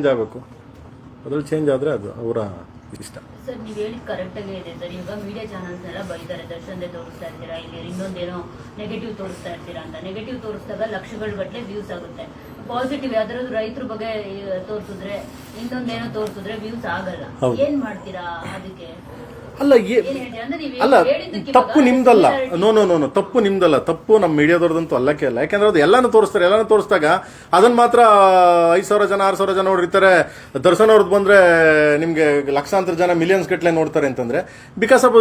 Change ಆಗಬೇಕು. ಅದ್ರಲ್ಲಿ change ಆದರೆ ಅದು ಅವರ ಇಷ್ಟ. ಸರ್ ನೀವು ಹೇಳಿ ಕರೆಕ್ಟ್ ಆಗಿ ಇದೆ ಸರ್. ಇವಾಗ ಮೀಡಿಯಾ ಚಾನಲ್ಸ್ ಎಲ್ಲ ಬೈತಾರೆ ದರ್ಶನ್ದೇ ತೋರಿಸ್ತಾ ಇರ್ತೀರಾ? ಇಲ್ಲಿ ಇನ್ನೊಂದೇನೋ ನೆಗೆಟಿವ್ ತೋರಿಸ್ತಾ ಇರ್ತೀರಾ ಅಂತ. ನೆಗೆಟಿವ್ ತೋರಿಸಿದಾಗ ಲಕ್ಷಗಳ ಗಟ್ಟಲೆ ವ್ಯೂಸ್ ಆಗುತ್ತೆ. ಪಾಸಿಟಿವ್ ಯಾವ್ದಾದ್ರು ರೈತರ ಬಗ್ಗೆ ತೋರಿಸಿದ್ರೆ ಇನ್ನೊಂದೇನೋ ತೋರಿಸಿದ್ರೆ ವ್ಯೂಸ್ ಆಗಲ್ಲ. ಏನ್ ಮಾಡ್ತೀರಾ ಅದಕ್ಕೆ? ಅಲ್ಲ ಅಲ್ಲ ತಪ್ಪು ನಿಮ್ದಲ್ಲ. ನೋ ನೋ ನೋ ನೋ ತಪ್ಪು ನಿಮ್ದಲ್ಲ. ತಪ್ಪು ನಮ್ಮ ಮೀಡಿಯಾದವ್ರದಂತೂ ಅಲ್ಲಕ್ಕೆ ಅಲ್ಲ. ಯಾಕಂದ್ರೆ ಅದು ಎಲ್ಲಾನು ತೋರಿಸ್ತಾರೆ ಎಲ್ಲಾನು ತೋರಿಸಿದಾಗ ಅದನ್ನ ಮಾತ್ರ ಐದು ಸಾವಿರ ಜನ ಆರು ಸಾವಿರ ಜನ ನೋಡಿರ್ತಾರೆ. ದರ್ಶನ್ ಅವ್ರದ್ದು ಬಂದ್ರೆ ನಿಮ್ಗೆ ಲಕ್ಷಾಂತರ ಜನ ಮಿಲಿಯನ್ಸ್ ಗಟ್ಟಲೆ ನೋಡ್ತಾರೆ ಅಂತಂದ್ರೆ ಬಿಕಾಸ್ ಆಫ್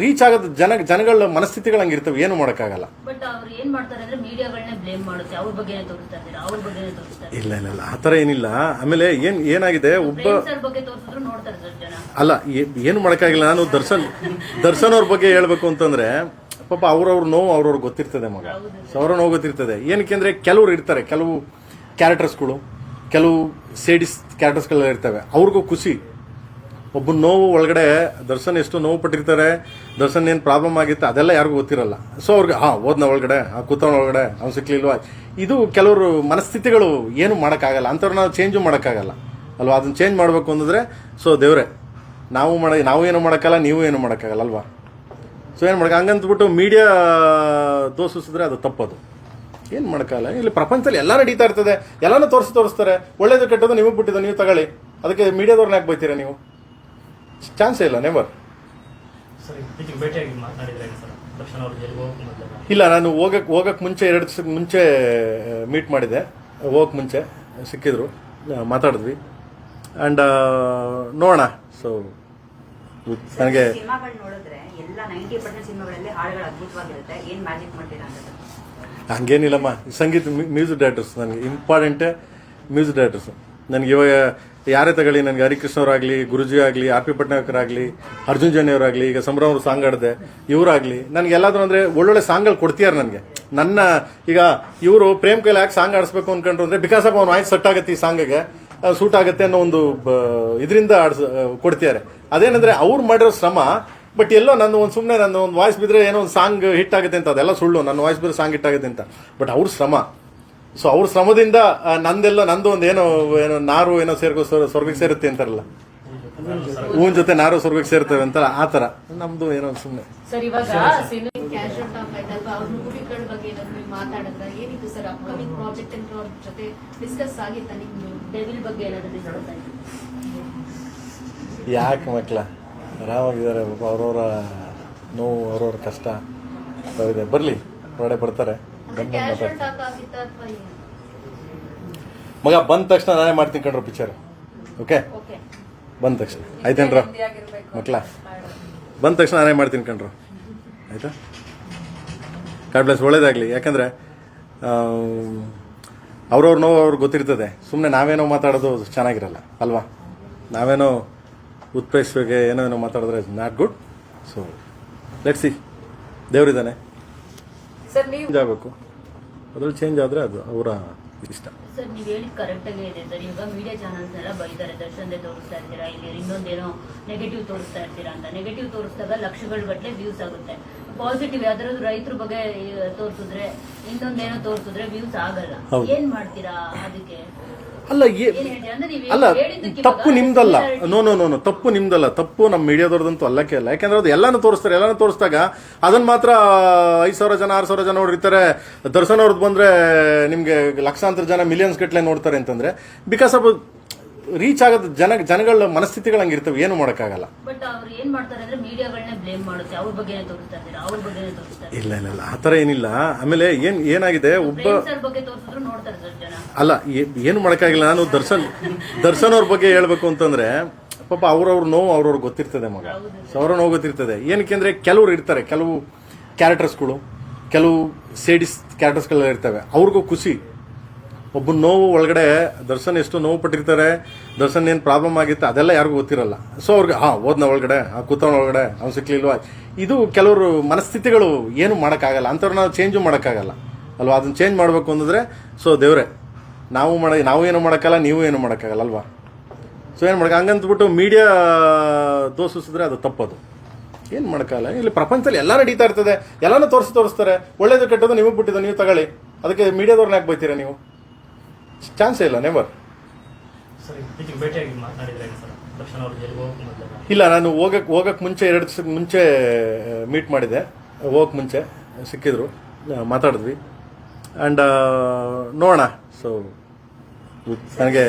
ರೀಚ್ ಆಗದ ಜನ ಜನಗಳ ಮನಸ್ಥಿತಿಗಳು ಹಂಗಿರ್ತವೆ ಏನು ಮಾಡೋಕ್ಕಾಗಲ್ಲ. ಇಲ್ಲ ಇಲ್ಲ ಇಲ್ಲ. ಆ ಥರ ಏನಿಲ್ಲ. ಆಮೇಲೆ ಏನ್ ಏನಾಗಿದೆ? ಒಬ್ಬ ಅಲ್ಲ ಏನು ಮಾಡೋಕ್ಕಾಗಿಲ್ಲ. ನಾನು ದರ್ಶನ್ ದರ್ಶನ್ ಅವ್ರ ಬಗ್ಗೆ ಹೇಳಬೇಕು ಅಂತಂದ್ರೆ, ಪಾಪ ಅವ್ರವ್ರ ನೋವು ಅವ್ರವ್ರಿಗೆ ಗೊತ್ತಿರ್ತದೆ ಮಗ. ಸೊ ಅವ್ರ ನೋವು ಗೊತ್ತಿರ್ತದೆ. ಏನಕ್ಕೆ ಅಂದರೆ ಕೆಲವ್ರು ಇರ್ತಾರೆ. ಕೆಲವು ಕ್ಯಾರೆಕ್ಟರ್ಸ್ಗಳು ಕೆಲವು ಸೇಡಿಸ್ ಕ್ಯಾರೆಕ್ಟರ್ಸ್ಗಳೆಲ್ಲ ಇರ್ತವೆ. ಅವ್ರಿಗೂ ಖುಷಿ. ಒಬ್ಬ ನೋವು ಒಳಗಡೆ, ದರ್ಶನ್ ಎಷ್ಟು ನೋವು ಪಟ್ಟಿರ್ತಾರೆ, ದರ್ಶನ್ ಏನು ಪ್ರಾಬ್ಲಮ್ ಆಗಿತ್ತು, ಅದೆಲ್ಲ ಯಾರಿಗೂ ಗೊತ್ತಿರಲ್ಲ. ಸೊ ಅವ್ರಿಗೆ, ಹಾ, ಓದ್ನ ಒಳಗಡೆ, ಆ ಕೂತವನ ಒಳಗಡೆ, ಅವ್ನು ಸಿಕ್ಲಿಲ್ವಾ? ಇದು ಕೆಲವರು ಮನಸ್ಥಿತಿಗಳು ಏನು ಮಾಡೋಕ್ಕಾಗಲ್ಲ. ಅಂಥವ್ರನ್ನ ಚೇಂಜು ಮಾಡೋಕ್ಕಾಗಲ್ಲ. ಅಲ್ವಾ? ಅದನ್ನ ಚೇಂಜ್ ಮಾಡಬೇಕು ಅಂತಂದ್ರೆ ಸೊ ದೇವ್ರೆ ನಾವು ಮಾಡ ನಾವು ಏನು ಮಾಡೋಕ್ಕಲ್ಲ ನೀವು ಏನು ಮಾಡೋಕ್ಕಾಗಲ್ಲ ಅಲ್ವಾ? ಸೊ ಏನು ಮಾಡಕ್ಕೆ ಹಂಗಂತ್ಬಿಟ್ಟು ಮೀಡಿಯಾ ದೋಷಿಸಿದ್ರೆ ಅದು ತಪ್ಪದು. ಏನು ಮಾಡೋಕ್ಕಲ್ಲ ಇಲ್ಲಿ ಪ್ರಪಂಚದಲ್ಲಿ ಎಲ್ಲ ನಡೀತಾ ಇರ್ತದೆ. ಎಲ್ಲನೂ ತೋರಿಸಿ ತೋರಿಸ್ತಾರೆ. ಒಳ್ಳೇದು ಕೆಟ್ಟದ್ದು ನಿಮಗೆ ಬಿಟ್ಟಿದ್ದು ನೀವು ತಗೊಳ್ಳಿ. ಅದಕ್ಕೆ ಮೀಡಿಯಾದವ್ರನ್ನ ಯಾಕೆ ಬೈತೀರಾ ನೀವು? ಚಾನ್ಸೇ ಇಲ್ಲ ನೆವರ್ ಇಲ್ಲ ನಾನು ಹೋಗಕ್ಕೆ ಹೋಗಕ್ಕೆ ಮುಂಚೆ ಎರಡು ಮುಂಚೆ ಮೀಟ್ ಮಾಡಿದೆ. ಹೋಗಕ್ಕೆ ಮುಂಚೆ ಸಿಕ್ಕಿದ್ರು. ಮಾತಾಡಿದ್ವಿ. ಆ್ಯಂಡ್ ನೋಡೋಣ. ಸೊ ನನಗೆ ಹಂಗೇನಿಲ್ಲಮ್ಮ. ಸಂಗೀತ ಮ್ಯೂಸಿಕ್ ಡೈರೆಕ್ಟರ್ಸ್ ನನಗೆ ಇಂಪಾರ್ಟೆಂಟ್ ಮ್ಯೂಸಿಕ್ ಡೈರೆಕ್ಟರ್ಸ್. ನನಗೆ ಇವಾಗ ಯಾರೇ ತಗೊಳ್ಳಿ ನನಗೆ ಹರಿಕೃಷ್ಣ ಅವರಾಗಲಿ ಗುರುಜಿ ಆಗಲಿ ಆರ್ ಪಿ ಪಟ್ನಾಯಕರಾಗಲಿ ಅರ್ಜುನ್ ಜನಿ ಅವರಾಗಲಿ ಈಗ ಸಂಭ್ರಮ ಅವರು ಸಾಂಗ್ ಆಡಿದೆ ಇವರಾಗಲಿ ನನಗೆ ಎಲ್ಲಾದರೂ ಅಂದರೆ ಒಳ್ಳೊಳ್ಳೆ ಸಾಂಗ್ಗಳು ಕೊಡ್ತೀಯಾರ ನನಗೆ. ನನ್ನ ಈಗ ಇವರು ಪ್ರೇಮ್ ಕೈಲಿ ಯಾಕೆ ಸಾಂಗ್ ಆಡಿಸ್ಬೇಕು ಅಂದ್ಕೊಂಡ್ರು ಅಂದರೆ ಬಿಕಾಸ್ ಆಫ್ ಅವ್ನು ಆಯ್ತು ಸೆಟ್ ಆಗುತ್ತೆ ಈ ಸಾಂಗಿಗೆ. ಸೂಟ್ ಆಗುತ್ತೆ ಅನ್ನೋ ಒಂದು ಇದರಿಂದ ಆಡ್ಸ್ ಕೊಡ್ತಿದ್ದಾರೆ. ಅದೇನಂದ್ರೆ ಅವ್ರು ಮಾಡಿರೋ ಶ್ರಮ ಬಟ್ ಎಲ್ಲೋ ನನ್ನ ಒಂದು ಸುಮ್ಮನೆ ನನ್ನ ಒಂದು ವಾಯ್ಸ್ ಬಿದ್ರೆ ಏನೋ ಒಂದು ಸಾಂಗ್ ಹಿಟ್ ಆಗುತ್ತೆ ಅಂತ ಅದೆಲ್ಲ ಸುಳ್ಳು ನನ್ನ ವಾಯ್ಸ್ ಬಿದ್ರೆ ಸಾಂಗ್ ಹಿಟ್ ಆಗುತ್ತೆ ಅಂತ. ಬಟ್ ಅವ್ರ ಶ್ರಮ. ಸೊ ಅವ್ರ ಶ್ರಮದಿಂದ ನಂದೆಲ್ಲ ನಂದು ಒಂದು ಏನೋ ಏನೋ ನಾರು ಏನೋ ಸೇರ್ಕೋ ಸ್ವರ್- ಸ್ವರ್ಗಕ್ಕೆ ಸೇರುತ್ತೆ ಅಂತಾರಲ್ಲ. ಹೂವಿನ ಜೊತೆ ನಾರು ಸ್ವರ್ಗಕ್ಕೆ ಸೇರ್ತೇವೆ ಅಂತ ಆ ಥರ. ನಮ್ಮದು ಏನೋ ಸುಮ್ಮನೆ ಕ್ಯಾಶುವಲ್ ಟಾಕ್ ಆಯ್ತಲ್ವಾ ಅವ್ರ ಮೂವಿಗಳ ಬಗ್ಗೆ ಏನಾದ್ರು ಮಾತಾಡಿದ್ರ ಏನಿತ್ತು ಸರ್ ಅಪ್ಕಮಿಂಗ್ ಪ್ರಾಜೆಕ್ಟ್ ಅಂತ ಅವ್ರ ಜೊತೆ ಡಿಸ್ಕಸ್ ಆಗಿತ್ತ ನಿಮ್ದು ಡೆವಿಲ್ ಬಗ್ಗೆ ಏನಾದ್ರು ಡಿಸ್ಕಸ್ ಆಯ್ತು ಯಾಕೆ ಮಕ್ಳ? ಆರಾಮಾಗಿದ್ದಾರೆ ಅವ್ರವ್ರ ನೋವು ಅವ್ರವ್ರ ಕಷ್ಟ. ಇದೆ ಬರಲಿ ಹೊರಗಡೆ ಬರ್ತಾರೆ. ಮಗ ಬಂದ ತಕ್ಷಣ ನಾನೇ ಮಾಡ್ತೀನಿ ಕಣ್ರು ಪಿಕ್ಚರ್ ಓಕೆ ಓಕೆ ಬಂದ ತಕ್ಷಣ. ಆಯ್ತೇನ್ರ? ಮಕ್ಳ? ಬಂದ ತಕ್ಷಣ ನಾನೇ ಮಾಡ್ತೀನಿ ಕಣ್ರು. ಆಯ್ತಾ? ಕಾರ್ಡ್ ಬ್ಲೆಸ್ ಒಳ್ಳೇದಾಗಲಿ. ಯಾಕಂದರೆ ಅವ್ರವ್ರ ನೋವು ಅವ್ರಿಗೆ ಗೊತ್ತಿರ್ತದೆ. ಸುಮ್ಮನೆ ನಾವೇನೋ ಮಾತಾಡೋದು ಚೆನ್ನಾಗಿರಲ್ಲ ಅಲ್ವಾ? ನಾವೇನೋ ಉತ್ಪ್ರೇಕ್ಷೆಗೆ ಏನೋ ಏನೋ ಮಾತಾಡಿದ್ರೆ not good so let see ದೇವರಿದ್ದಾನೆ. ಸರ್ ನೀವು ಚೇಂಜ್ ಆಗಬೇಕು. ಅದ್ರಲ್ಲಿ ಚೇಂಜ್ ಆದರೆ ಅದು ಅವರ ಇಷ್ಟ. ಸರ್ ನೀವು ಹೇಳಿದ್ ಕರೆಕ್ಟ್ ಆಗೇ ಇದೆ ಸರ್. ಇವಾಗ ಮೀಡಿಯಾ ಚಾನಲ್ಸ್ ಎಲ್ಲ ಬೈತಾರೆ ದರ್ಶನ್ದೇ ತೋರಿಸ್ತಾ ಇರ್ತೀರಾ? ಇಲ್ಲಿ ಇನ್ನೊಂದೇನೋ ನೆಗೆಟಿವ್ ತೋರಿಸ್ತಾ ಇರ್ತೀರಾ ಅಂತ. ನೆಗೆಟಿವ್ ತೋರಿಸಿದಾಗ ಲಕ್ಷಗಳ ಗಟ್ಟಲೆ ವ್ಯೂಸ್ ಆಗುತ್ತೆ. ಪಾಸಿಟಿವ್ ಯಾವ್ದಾದ್ರು ರೈತರ ಬಗ್ಗೆ ತೋರಿಸಿದ್ರೆ ಇನ್ನೊಂದೇನೋ ತೋರಿಸಿದ್ರೆ ವ್ಯೂಸ್ ಆಗಲ್ಲ. ಏನ್ ಮಾಡ್ತೀರಾ ಅದಕ್ಕೆ? ಅಲ್ಲ ಅಲ್ಲ ತಪ್ಪು ನಿಮ್ದಲ್ಲ. ನೋ ನೋ ನೋ ತಪ್ಪು ನಿಮ್ದಲ್ಲ. ತಪ್ಪು ನಮ್ಮ ಮೀಡಿಯಾದವ್ರದಂತೂ ಅಲ್ಲಕ್ಕೆ ಅಲ್ಲ. ಯಾಕಂದ್ರೆ ಅದು ಎಲ್ಲಾನು ತೋರಿಸ್ತಾರೆ. ಎಲ್ಲಾನು ತೋರಿಸಿದಾಗ ಅದನ್ನ ಮಾತ್ರ ಐದು ಸಾವಿರ ಜನ ಆರು ಸಾವಿರ ಜನ ನೋಡಿರ್ತಾರೆ. ದರ್ಶನ್ ಅವ್ರದ್ದು ಬಂದ್ರೆ ನಿಮಗೆ ಲಕ್ಷಾಂತರ ಜನ ಮಿಲಿಯನ್ಸ್ ಗಟ್ಟಲೆ ನೋಡ್ತಾರೆ ಅಂತಂದ್ರೆ ಬಿಕಾಸ್ ಆಫ್ ರೀಚ್ ಆಗೋದು ಜನ ಜನಗಳ ಮನಸ್ಥಿತಿಗಳು ಹಂಗಿರ್ತವೆ ಏನು ಮಾಡೋಕ್ಕಾಗಲ್ಲ. ಬಟ್ ಅವ್ರು ಏನ್ ಮಾಡ್ತಾರೆ ಅಂದ್ರೆ ಮೀಡಿಯಾಗಳನ್ನೇ ಬ್ಲೇಮ್ ಮಾಡುತ್ತೆ. ಅವ್ರ ಬಗ್ಗೆನೇ ತೋರಿಸ್ತಾ ಇರ್ತೀರಾ ಅವ್ರ ಬಗ್ಗೆನೇ ತೋರಿಸ್ತಾ ಇಲ್ಲ ಇಲ್ಲ ಇಲ್ಲ. ಆ ಥರ ಏನಿಲ್ಲ. ಆಮೇಲೆ ಏನ್ ಏನಾಗಿದೆ? ಒಬ್ಬ ಸರ್ ಬಗ್ಗೆ ತೋರಿಸಿದ್ರು ನೋಡ್ತಾರೆ ಸರ್ ಜನ. ಅಲ್ಲ ಏ- ಏನು ಮಾಡೋಕ್ಕಾಗಿಲ್ಲ. ನಾನು ದರ್ಶನ್ ದರ್ಶನ್ ಅವ್ರ ಬಗ್ಗೆ ಹೇಳ್ಬೇಕು ಅಂತಂದ್ರೆ ಪಾಪ ಅವ್ರವ್ರ ನೋವು ಅವ್ರವ್ರ ಗೊತ್ತಿರ್ತದೆ ಮಗ. ಸೊ ಅವ್ರ ನೋವು ಗೊತ್ತಿರ್ತದೆ. ಏನಕ್ಕೆ ಅಂದ್ರೆ ಕೆಲವ್ರು ಇರ್ತಾರೆ. ಕೆಲವು ಕ್ಯಾರೆಕ್ಟರ್ಸ್ಗಳು ಕೆಲವು ಸೇಡಿಸ್ ಕ್ಯಾರೆಕ್ಟರ್ಸ್ಗಳೆಲ್ಲ ಇರ್ತವೆ. ಅವ್ರಿಗೂ ಖುಷಿ. ಒಬ್ಬ ನೋವು ಒಳಗಡೆ, ದರ್ಶನ್ ಎಷ್ಟು ನೋವು ಪಟ್ಟಿರ್ತಾರೆ, ದರ್ಶನ್ ಏನು ಪ್ರಾಬ್ಲಮ್ ಆಗಿತ್ತು ಅದೆಲ್ಲ ಯಾರಿಗೂ ಗೊತ್ತಿರಲ್ಲ. ಸೊ ಅವ್ರಿಗೆ, ಹಾ ಓದ್ನ ಒಳಗಡೆ, ಆ ಕೂತವನ ಒಳಗಡೆ, ಅವ್ನು ಸಿಕ್ಲಿಲ್ವಾ? ಇದು ಕೆಲವರು ಮನಸ್ಥಿತಿಗಳು ಏನು ಮಾಡೋಕ್ಕಾಗಲ್ಲ, ಅಂಥವ್ರನ್ನ ಚೇಂಜು ಮಾಡೋಕ್ಕಾಗಲ್ಲ. ಅಲ್ವಾ? ಅದನ್ನ ಚೇಂಜ್ ಮಾಡಬೇಕು ಅಂತಂದ್ರೆ ಸೊ ದೇವ್ರೆ, ನಾವು ಮಾಡ, ನಾವು ಏನು ಮಾಡೋಕ್ಕಲ್ಲ ನೀವು ಏನು ಮಾಡೋಕ್ಕಾಗಲ್ಲ, ಅಲ್ವಾ? ಸೊ ಏನು ಮಾಡಕ್ಕೆ ಹಂಗಂತಬಿಟ್ಟು ಮೀಡಿಯಾ ದೋಷಿಸಿದ್ರೆ ಅದು ತಪ್ಪದು. ಏನು ಮಾಡೋಕ್ಕಲ್ಲ ಇಲ್ಲಿ ಪ್ರಪಂಚದಲ್ಲಿ ಎಲ್ಲ ನಡೀತಾ ಇರ್ತದೆ. ಎಲ್ಲನೂ ತೋರಿಸಿ ತೋರಿಸ್ತಾರೆ. ಒಳ್ಳೇದು ಕೆಟ್ಟದ್ದು ನಿಮಗೆ ಬಿಟ್ಟಿದ್ದು ನೀವು ತಗೊಳ್ಳಿ. ಅದಕ್ಕೆ ಮೀಡಿಯಾದವ್ರನ್ನ ಯಾಕೆ ಬೈತೀರಾ ನೀವು? ಚಾನ್ಸೇ ಇಲ್ಲ ನೆವರ್ ಇಲ್ಲ ನಾನು ಹೋಗಕ್ ಹೋಗಕ್ ಮುಂಚೆ ಎರಡು ದಿವಸ ಮುಂಚೆ ಮೀಟ್ ಮಾಡಿದೆ. ಹೋಗಕ್ ಮುಂಚೆ ಸಿಕ್ಕಿದ್ರು. ಮಾತಾಡಿದ್ವಿ. ಆ್ಯಂಡ್ ನೋಡೋಣ. ಸೊ ನನಗೆ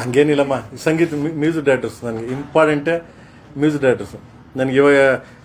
ಹಂಗೇನಿಲ್ಲಮ್ಮ. ಸಂಗೀತ ಮ್ಯೂಸಿಕ್ ಡೈರೆಕ್ಟರ್ಸ್ ನನಗೆ ಇಂಪಾರ್ಟೆಂಟೇ ಮ್ಯೂಸಿಕ್ ಡೈರೆಕ್ಟರ್ಸ್ ನನಗೆ ಇವಾಗ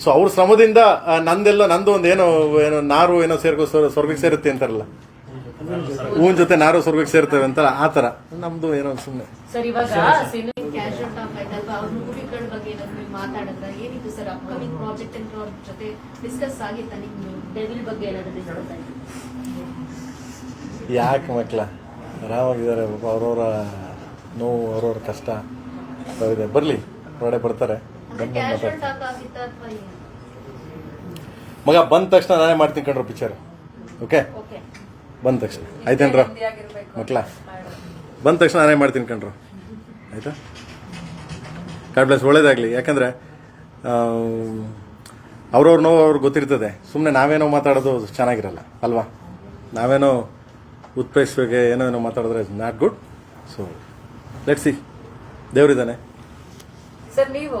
ಸೊ ಅವ್ರ ಶ್ರಮದಿಂದ ನಂದೆಲ್ಲ ನಂದು ಒಂದು ಏನೋ ಏನೋ ನಾರು ಏನೋ ಸೇರ್ಕೋ ಸ್ವರ್- ಸ್ವರ್ಗಕ್ಕೆ ಸೇರುತ್ತೆ ಅಂತಾರಲ್ಲ. ಹೂವಿನ ಜೊತೆ ನಾರು ಸ್ವರ್ಗಕ್ಕೆ ಸೇರ್ತೇವೆ ಅಂತ ಆ ಥರ. ನಮ್ದು ಏನೋ ಸುಮ್ಮನೆ ಯಾಕೆ ಮಕ್ಳ? ಆರಾಮಾಗಿದ್ದಾರೆ ಅವ್ರವ್ರ ನೋವು ಅವ್ರವ್ರ ಕಷ್ಟ ಇದೆ ಬರಲಿ ಹೊರಗಡೆ ಬರ್ತಾರೆ. ಮಗ ಬಂದ ತಕ್ಷಣ ನಾನೇ ಮಾಡ್ತೀನಿ ಕಣ್ರು ಪಿಕ್ಚರ್ ಓಕೆ ಓಕೆ ಬಂದ ತಕ್ಷಣ. ಆಯ್ತೇನ್ರ? ಮಕ್ಳ? ಬಂದ ತಕ್ಷಣ ನಾನೇ ಮಾಡ್ತೀನಿ ಕಣ್ರು ಆಯ್ತಾ? ಕಾಡ್ ಪ್ಲಸ್ ಒಳ್ಳೇದಾಗಲಿ. ಯಾಕಂದರೆ ಅವ್ರವ್ರ ನೋವು ಅವ್ರಿಗೆ ಗೊತ್ತಿರ್ತದೆ. ಸುಮ್ಮನೆ ನಾವೇನೋ ಮಾತಾಡೋದು ಚೆನ್ನಾಗಿರಲ್ಲ ಅಲ್ವಾ? ನಾವೇನೋ ಉತ್ಪ್ರೇಕ್ಷೆಗೆ ಏನೋ ಏನೋ ಮಾತಾಡಿದ್ರೆ not good so let see ದೇವರಿದ್ದಾನೆ. ಸರ್ ನೀವು